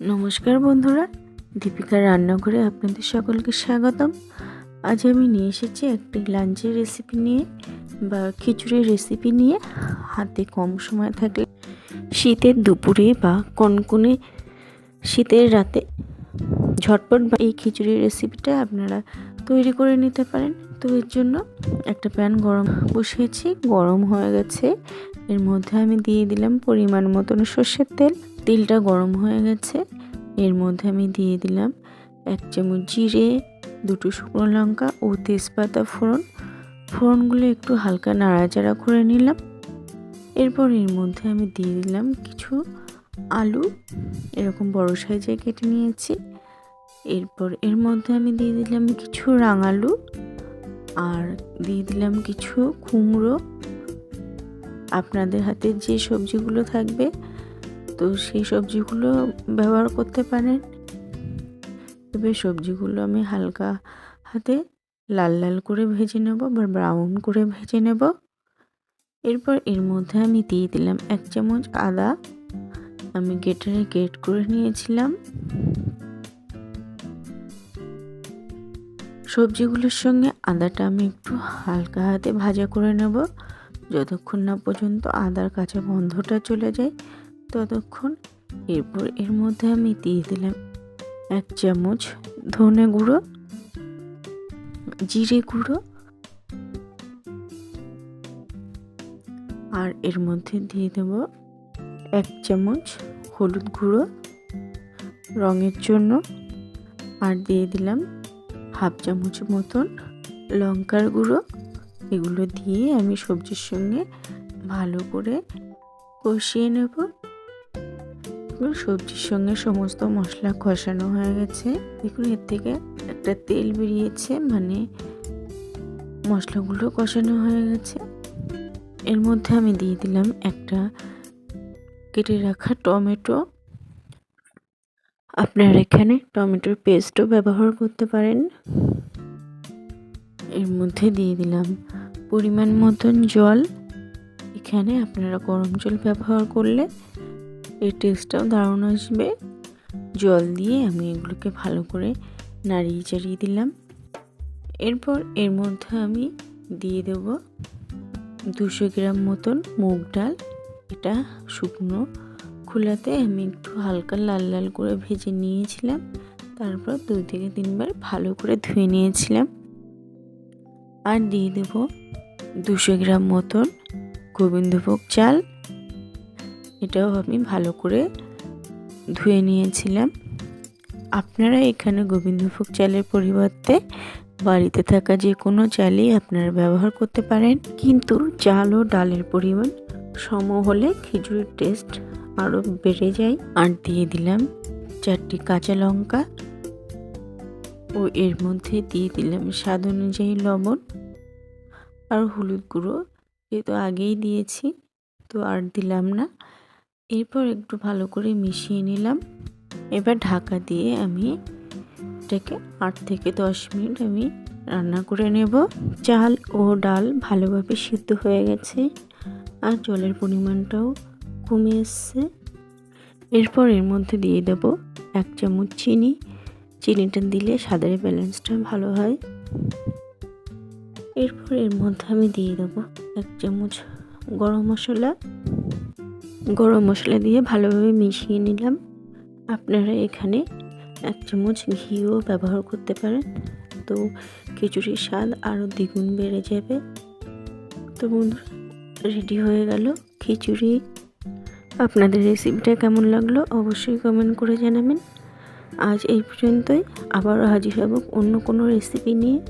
নমস্কার বন্ধুরা দীপিকার রান্নাঘরে আপনাদের সকলকে স্বাগতম। আজ আমি নিয়ে এসেছি একটি লাঞ্চের রেসিপি নিয়ে বা খিচুড়ির রেসিপি নিয়ে। হাতে কম সময় থাকলে শীতের দুপুরে বা কনকনে শীতের রাতে ঝটপট বা এই খিচুড়ির রেসিপিটা আপনারা তৈরি করে নিতে পারেন। তো এর জন্য একটা প্যান গরম বসিয়েছি, গরম হয়ে গেছে। এর মধ্যে আমি দিয়ে দিলাম পরিমাণ মতন সর্ষের তেল। তেলটা গরম হয়ে গেছে। এর মধ্যে আমি দিয়ে দিলাম এক চামচ জিরে, দুটো শুকনো লঙ্কা ও তেজপাতা ফোড়ন। ফোড়নগুলো একটু হালকা নাড়াচাড়া করে নিলাম। এরপর এর মধ্যে আমি দিয়ে দিলাম কিছু আলু। এরকম বড় সাইজে কেটে নিয়েছি। এরপর এর মধ্যে আমি দিয়ে দিলাম কিছু রাঙালু আর দিয়ে দিলাম কিছু কুমড়ো। আপনাদের হাতে যে সবজিগুলো থাকবে তো সেই সবজিগুলো ব্যবহার করতে পারেন। তবে সবজিগুলো আমি হালকা হাতে লাল লাল করে ভেজে নেব বা ব্রাউন করে ভেজে নেব। এরপর এর মধ্যে আমি দিয়ে দিলাম এক চামচ আদা। আমি গেটারে গেট করে নিয়েছিলাম। সবজিগুলোর সঙ্গে আদাটা আমি একটু হালকা হাতে ভাজা করে নেব। যতক্ষণ না পর্যন্ত আদার কাঁচা গন্ধটা চলে যায় ততক্ষণ এরপর এর মধ্যে আমি দিয়ে দিলাম এক চামচ ধনে গুঁড়ো, জিরে গুঁড়ো আর এর মধ্যে দিয়ে দেব এক চামচ হলুদ গুঁড়ো রঙের জন্য আর দিয়ে দিলাম হাফ চামচ মতন লঙ্কার গুঁড়ো। এগুলো দিয়ে আমি সবজির সঙ্গে ভালো করে কষিয়ে নেব। সবজির সঙ্গে সমস্ত মশলা কষানো হয়ে গেছে। দেখুন, এর থেকে একটা তেল বেরিয়েছে মানে মশলাগুলো কষানো হয়ে গেছে। এর মধ্যে আমি দিয়ে দিলাম একটা কেটে রাখা টমেটো। আপনার এখানে টমেটোর পেস্টও ব্যবহার করতে পারেন। এর মধ্যে দিয়ে দিলাম পরিমাণ মতন জল। এখানে আপনারা গরম জল ব্যবহার করলে এর টেস্টটাও দারুণ আসবে। জল দিয়ে আমি এগুলোকে ভালো করে নাড়িয়ে চাড়িয়ে দিলাম। এরপর এর মধ্যে আমি দিয়ে দেব দুশো গ্রাম মতন মুগ ডাল। এটা শুকনো খোলাতে আমি একটু হালকা লাল লাল করে ভেজে নিয়েছিলাম। তারপর দুই থেকে তিনবার ভালো করে ধুয়ে নিয়েছিলাম। আর দিয়ে দেব দুশো গ্রাম মতন গোবিন্দভোগ চাল। এটাও আমি ভালো করে ধুয়ে নিয়েছিলাম। আপনারা এখানে গোবিন্দভোগ চালের পরিবর্তে বাড়িতে থাকা যে কোনো চালই আপনারা ব্যবহার করতে পারেন। কিন্তু চাল ও ডালের পরিমাণ সম হলে খিচুড়ির টেস্ট আরও বেড়ে যায়। আর দিয়ে দিলাম চারটি কাঁচা লঙ্কা ও এর মধ্যে দিয়ে দিলাম স্বাদ অনুযায়ী লবণ আর হলুদ গুঁড়ো। যেহেতু আগেই দিয়েছি, তো আর দিলাম না। এরপর একটু ভালো করে মিশিয়ে নিলাম। এবার ঢাকা দিয়ে আমি এটাকে আট থেকে দশ মিনিট আমি রান্না করে নেব। চাল ও ডাল ভালোভাবে সিদ্ধ হয়ে গেছে আর জলের পরিমাণটাও কমে এসছে। এরপর এর মধ্যে দিয়ে দেব এক চামচ চিনি। চিনিটা দিলে স্বাদের ব্যালেন্সটা ভালো হয়। এরপর এর মধ্যে আমি দিয়ে দেবো এক চামচ গরম মশলা। গরম মশলা দিয়ে ভালোভাবে মিশিয়ে নিলাম। আপনারা এখানে এক চামচ ঘিও ব্যবহার করতে পারেন। তো খিচুড়ির স্বাদ আরও দ্বিগুণ বেড়ে যাবে। তো বন্ধুরা, রেডি হয়ে গেল খিচুড়ি। আপনাদের রেসিপিটা কেমন লাগল অবশ্যই কমেন্ট করে জানাবেন। আজ এই পর্যন্তই। আবারও হাজির হব অন্য কোনো রেসিপি নিয়ে।